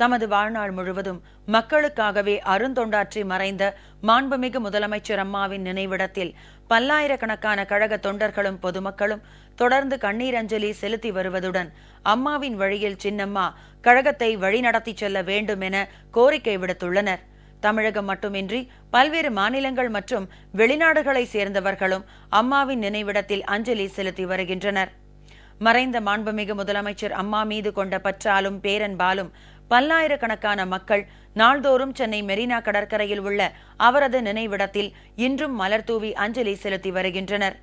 தமது வாழ்நாள் முழுவதும் மக்களுக்காகவே அருந்தொண்டாற்றி மறைந்த மாண்புமிகு முதலமைச்சர் அம்மாவின் நினைவிடத்தில் பல்லாயிரக்கணக்கான கழக தொண்டர்களும் பொதுமக்களும் தொடர்ந்து கண்ணீரஞ்சலி செலுத்தி வருவதுடன் அம்மாவின் வழியில் சின்னம்மா கழகத்தை வழிநடத்தி செல்ல வேண்டும் என கோரிக்கை விடுத்துள்ளனர். தமிழகம் மட்டுமின்றி பல்வேறு மாநிலங்கள் மற்றும் வெளிநாடுகளை சேர்ந்தவர்களும் அம்மாவின் நினைவிடத்தில் அஞ்சலி செலுத்தி வருகின்றனர். மறைந்த மாண்புமிகு முதலமைச்சர் அம்மா மீது கொண்ட பற்றாலும் பேரன்பாலும் பல்லாயிரக்கணக்கான மக்கள் நாள்தோறும் சென்னை மெரினா கடற்கரையில் உள்ள அவரது நினைவிடத்தில் இன்றும் மலர்தூவி அஞ்சலி செலுத்தி வருகின்றனர்.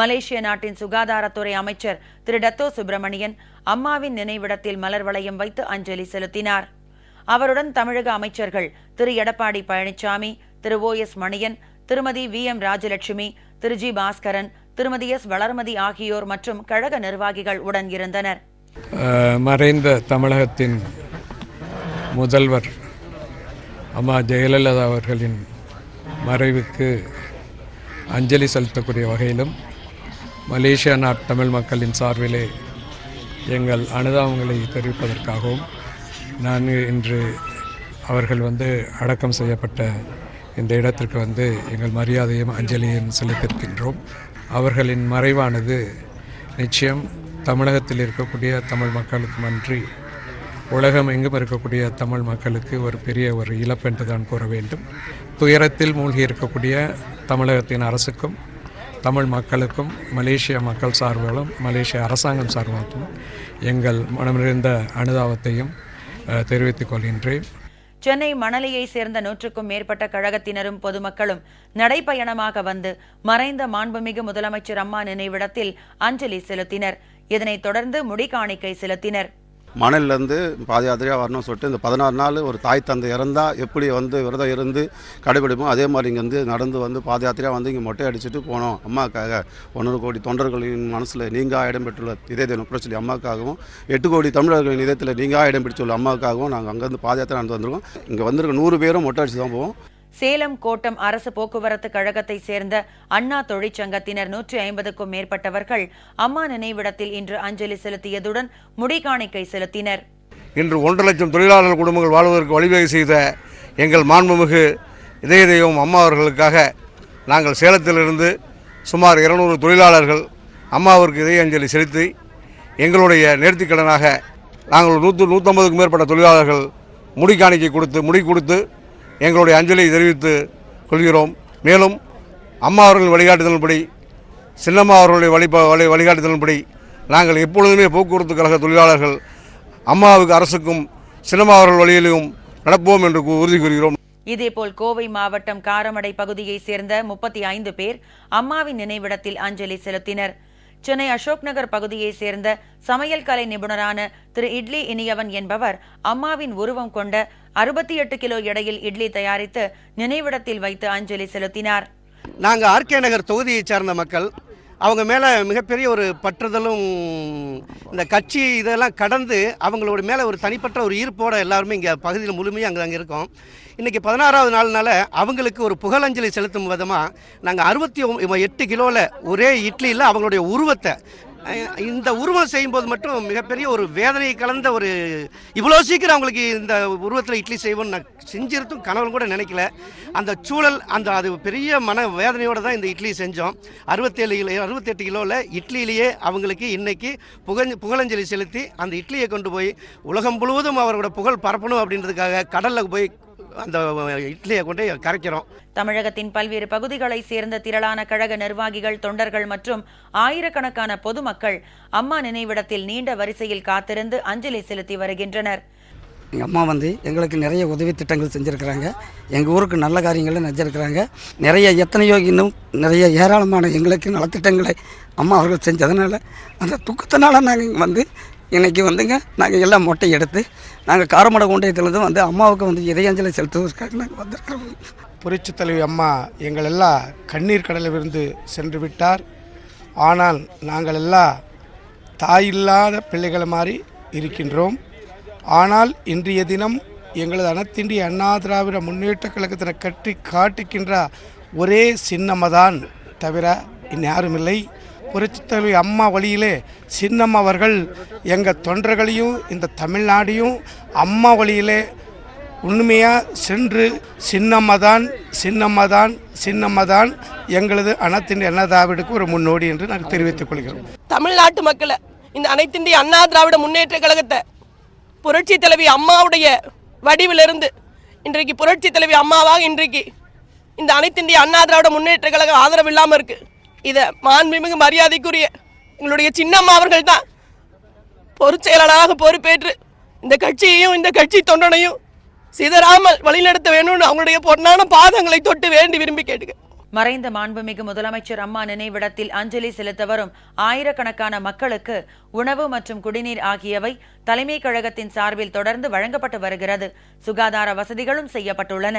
மலேசிய நாட்டின் சுகாதாரத்துறை அமைச்சர் திரு டத்தோ சுப்பிரமணியன் அம்மாவின் நினைவிடத்தில் மலர் வளையம் வைத்து அஞ்சலி செலுத்தினார். அவருடன் தமிழக அமைச்சர்கள் Thiru Edappadi Palaniswami Thiru O S Manian Thirumathi V M Rajalakshmi Thiru G Baskaran Thirumathi S Valarmathi ஆகியோர் மற்றும் கழக நிர்வாகிகள் உடன் இருந்தனர். மறைந்த தமிழகத்தின் முதல்வர் அம்மா ஜெயலலிதா அவர்களின் மறைவுக்கு அஞ்சலி செலுத்தக்கூடிய வகையிலும் மலேசியா நாட்டு தமிழ் மக்களின் சார்பிலே எங்கள் அனுதாபங்களை தெரிவிப்பதற்காகவும் நான் இன்று அவர்கள் வந்து அடக்கம் செய்யப்பட்ட இந்த இடத்திற்கு வந்து எங்கள் மரியாதையும் அஞ்சலியும் செலுத்தியிருக்கின்றோம் அவர்களின் மறைவானது நிச்சயம் தமிழகத்தில் இருக்கக்கூடிய தமிழ் மக்களுக்கு மன்றி உலகம் எங்கும் இருக்கக்கூடிய தமிழ் மக்களுக்கு ஒரு பெரிய ஒரு இழப்பு என்று தான் கூற வேண்டும். துயரத்தில் மூழ்கி இருக்கக்கூடிய தமிழகத்தின் அரசுக்கும் தமிழ் மக்களுக்கும் மலேசிய மக்கள் சார்பாலும் மலேசிய அரசாங்கம் சார்பாகவும் எங்கள் மனமிருந்த அனுதாபத்தையும் தெரிவித்துக் கொள்கின்றேன். சென்னை மணலியை சேர்ந்த நூற்றுக்கும் மேற்பட்ட கழகத்தினரும் பொதுமக்களும் நடைப்பயணமாக வந்து மறைந்த மாண்புமிகு முதலமைச்சர் அம்மா நினைவிடத்தில் அஞ்சலி செலுத்தினர். இதனைத் தொடர்ந்து முடிகாணிக்கை செலுத்தினர். மணல்லேருந்து பாத யாத்திரையாக வரணும்னு சொல்லிட்டு இந்த பதினாறு நாள் ஒரு தாய் தந்தை இறந்தால் எப்படி வந்து விரதம் இருந்து கடைபிடிப்போம் அதே மாதிரி இங்கே வந்து நடந்து வந்து பாத யாத்திரையாக வந்து இங்கே மொட்டை அடிச்சுட்டு போனோம் அம்மாக்காக. ஒன்றரை கோடி தொண்டர்களின் மனசில் நீங்கள் இடம் பெற்றுள்ள இதய தினம் சொல்லி அம்மாக்காகவும் எட்டு கோடி தமிழர்களின் இதயத்தில் நீங்கள் இடம் பிடிச்சுள்ள அம்மாவுக்காகவும் நாங்கள் அங்கேருந்து பாத யாத்திரை நடந்து வந்திருக்கோம். இங்கே வந்திருக்க நூறு பேரும் மொட்டை அடிச்சு தான் போவோம். சேலம் கோட்டம் அரசு போக்குவரத்து கழகத்தை சேர்ந்த அண்ணா தொழிற்சங்கத்தினர் நூற்றி ஐம்பதுக்கும் மேற்பட்டவர்கள் அம்மா நினைவிடத்தில் இன்று அஞ்சலி செலுத்தியதுடன் முடிகாணிக்கை செலுத்தினர். இன்று ஒன்று லட்சம் தொழிலாளர் குடும்பங்கள் வாழ்வதற்கு வழிவகை செய்த எங்கள் மாண்புமிகு இதய தெய்வம் அம்மா அவர்களுக்காக நாங்கள் சேலத்திலிருந்து சுமார் இருநூறு தொழிலாளர்கள் அம்மாவிற்கு இதய அஞ்சலி செலுத்தி எங்களுடைய நேர்த்திக்கடனாக நாங்கள் நூற்று நூற்றம்பதுக்கும் மேற்பட்ட தொழிலாளர்கள் முடி காணிக்கை கொடுத்து முடி கொடுத்து எங்களுடைய அஞ்சலியை தெரிவித்து கொள்கிறோம். மேலும் அம்மா அவர்களின் வழிகாட்டுதலின்படி சின்னம்மா அவர்களுடைய வழிபா வழி வழிகாட்டுதலின்படி நாங்கள் எப்பொழுதுமே போக்குவரத்து கழக தொழிலாளர்கள் அம்மாவுக்கு அரசுக்கும் சின்னம்மா அவர்கள் வழியிலும் நடப்போம் என்று உறுதி கூறுகிறோம். இதேபோல் கோவை மாவட்டம் காரமடை பகுதியைச் சேர்ந்த முப்பத்தி ஐந்து பேர் அம்மாவின் நினைவிடத்தில் அஞ்சலி செலுத்தினர். சென்னை அசோக் நகர் பகுதியைச் சேர்ந்த சமையல் கலை நிபுணரான திரு இட்லி இனியவன் என்பவர் அம்மாவின் உருவம் கொண்ட அறுபத்தி எட்டு கிலோ எடையில் இட்லி தயாரித்து நினைவிடத்தில் வைத்து அஞ்சலி செலுத்தினார். நாங்கள் ஆர்கே நகர் தொகுதியைச் சேர்ந்த மக்கள் அவங்க மேலே மிகப்பெரிய ஒரு பற்றுதலும் இந்த கட்சி இதெல்லாம் கடந்து அவங்களோட மேலே ஒரு தனிப்பட்ட ஒரு ஈர்ப்போட எல்லாருமே இங்கே பகுதியில் முழுமையாக அங்கே அங்கே இருக்கோம். இன்றைக்கி பதினாறாவது நாள்னால அவங்களுக்கு ஒரு புகழஞ்சலி செலுத்தும் விதமாக நாங்கள் அறுபத்தி எட்டு கிலோவில் ஒரே இட்லியில் அவங்களுடைய உருவத்தை இந்த உருவம் செய்யும்போது மட்டும் மிகப்பெரிய ஒரு வேதனை கலந்த ஒரு இவ்வளோ சீக்கிரம் அவங்களுக்கு இந்த உருவத்தில் இட்லி செய்வோம்னு நான் செஞ்சிருத்தும் கனவுல கூட நினைக்கல. அந்த சூழல் அந்த அது பெரிய மன வேதனையோடு தான் இந்த இட்லி செஞ்சோம். அறுபத்தேழு கிலோ அறுபத்தெட்டு கிலோவில் இட்லியிலேயே அவங்களுக்கு இன்றைக்கி புகழ் புகழஞ்சலி செலுத்தி அந்த இட்லியை கொண்டு போய் உலகம் முழுவதும் அவரோட புகழ் பரப்பணும் அப்படின்றதுக்காக கடலில் போய் அந்த இட்லியை கொண்டு கரைக்கிறோம். தமிழகத்தின் பல்வேறு பகுதிகளைச் சேர்ந்த திரளான கழக நிர்வாகிகள் தொண்டர்கள் மற்றும் ஆயிரக்கணக்கான பொதுமக்கள் அம்மா நினைவிடத்தில் நீண்ட வரிசையில் காத்திருந்து அஞ்சலி செலுத்தி வருகின்றனர். எங்கள் அம்மா வந்து எங்களுக்கு நிறைய உதவி திட்டங்கள் செஞ்சுருக்கிறாங்க. எங்கள் ஊருக்கு நல்ல காரியங்களை செஞ்சுருக்கிறாங்க நிறைய எத்தனையோ இன்னும் நிறைய ஏராளமான எங்களுக்கு நலத்திட்டங்களை அம்மா அவர்கள் செஞ்சதுனால அந்த துக்கத்தினால நாங்கள் இங்கே வந்து இன்றைக்கி வந்துங்க நாங்கள் எல்லாம் மொட்டை எடுத்து நாங்கள் காரமட கொண்டயத்துலேருந்து வந்து அம்மாவுக்கு வந்து இதயாஞ்சலி செலுத்துவதற்காக நாங்கள் வந்திருக்கிறோம். புரட்சி தலைவி அம்மா எங்கள் எல்லாம் கண்ணீர் கடலிலிருந்து சென்று விட்டார். ஆனால் நாங்கள் எல்லாம் தாயில்லாத பிள்ளைகள் மாதிரி இருக்கின்றோம். ஆனால் இன்றைய தினம் எங்களது அனைத்திந்திய அண்ணா திராவிட முன்னேற்ற கழகத்தினை கட்டி காட்டுகின்ற ஒரே சின்னமதான் தவிர இந்நாரும் இல்லை புரட்சித்தலைவி அம்மா வழியிலே சின்னம் அவர்கள் எங்கள் தொண்டர்களையும் இந்த தமிழ்நாடையும் அம்மா வழியிலே உண்மையாக சென்று சின்னம்மதான் சின்னம்மதான் சின்னம்மதான் எங்களது அனைத்தின் திராவிடுக்கு ஒரு முன்னோடி என்று நாங்கள் தெரிவித்துக் கொள்கிறோம் தமிழ்நாட்டு மக்களை இந்த அனைத்திந்திய அண்ணா திராவிட முன்னேற்ற கழகத்தை புரட்சி தலைவி அம்மாவுடைய வடிவிலிருந்து இன்றைக்கு புரட்சி தலைவி அம்மாவாக இன்றைக்கு இந்த அனைத்திந்திய அண்ணா திராவிட முன்னேற்ற கழகம் ஆதரவு இல்லாமல் இருக்குது இதை மாண்புமிகு மரியாதைக்குரிய எங்களுடைய சின்னம்மா அவர்கள் தான் பொறுச்செயலாளராக பொறுப்பேற்று இந்த கட்சியையும் இந்த கட்சி தொண்டனையும் சிதறாமல் வழிநடத்த வேணும்னு அவங்களுடைய பொன்னான பாதங்களை தொட்டு வேண்டி விரும்பி கேட்டுக்க. மறைந்த மாண்புமிகு முதலமைச்சர் அம்மா நினைவிடத்தில் அஞ்சலி செலுத்த வரும் ஆயிரக்கணக்கான மக்களுக்கு உணவு மற்றும் குடிநீர் ஆகியவை தலைமை கழகத்தின் சார்பில் தொடர்ந்து வழங்கப்பட்டு வருகிறது. சுகாதார வசதிகளும் செய்யப்பட்டுள்ளன.